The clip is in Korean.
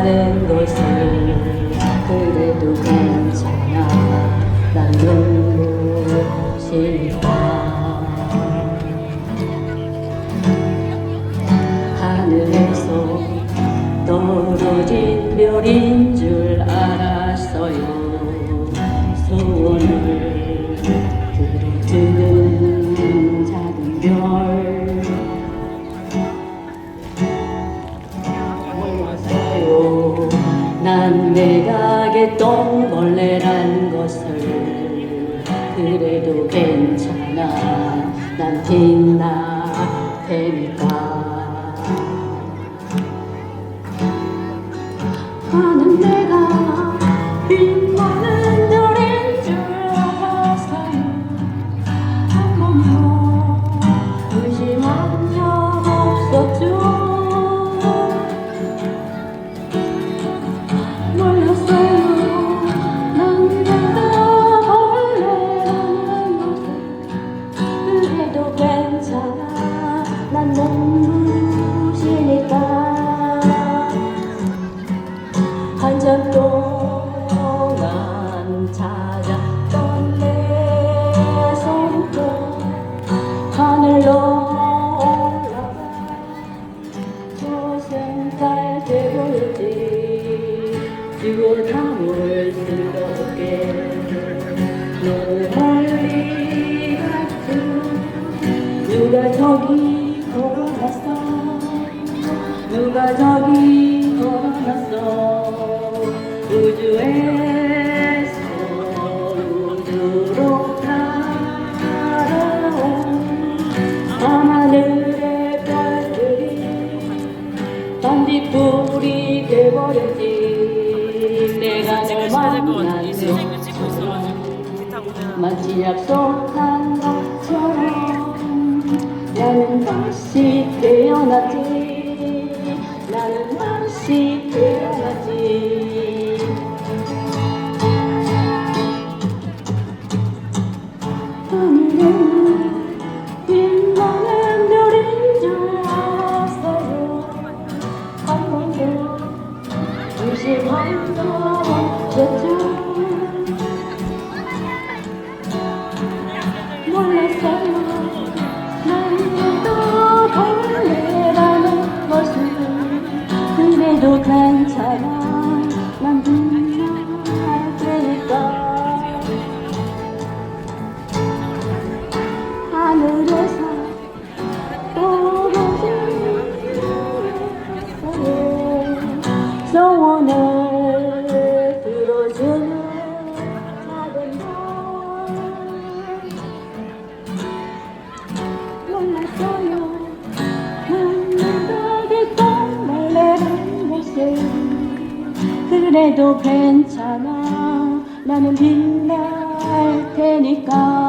사는 곳은 그래도 괜찮아 난 눈부시니까? 하늘에서 떨어진 별인 줄 난 매각의 똥벌레란 것을 그래도 괜찮아. 난 빛나 테니까? 나는 내가 빛나는 되보였지 유감을 스럽게. 너무 멀리 갔죠 누가 저기 걸어놨어? 누가 저기 걸어놨어? 우주에서 우주로 날아온 밤하늘의 별들이 반딧불이 돼버렸지. 내가 널 만난 瞬마치 약속한 것처럼 나는 다시 태어났지. 나는 다시 태어났지 의심한 적 없었죠 몰랐어요 난또 벌레라는 것을 그 소원을 들어주는 별. 몰랐어요. 난 내게 똥말레란 것을 그래도 괜찮아. 나는 빛날 테니까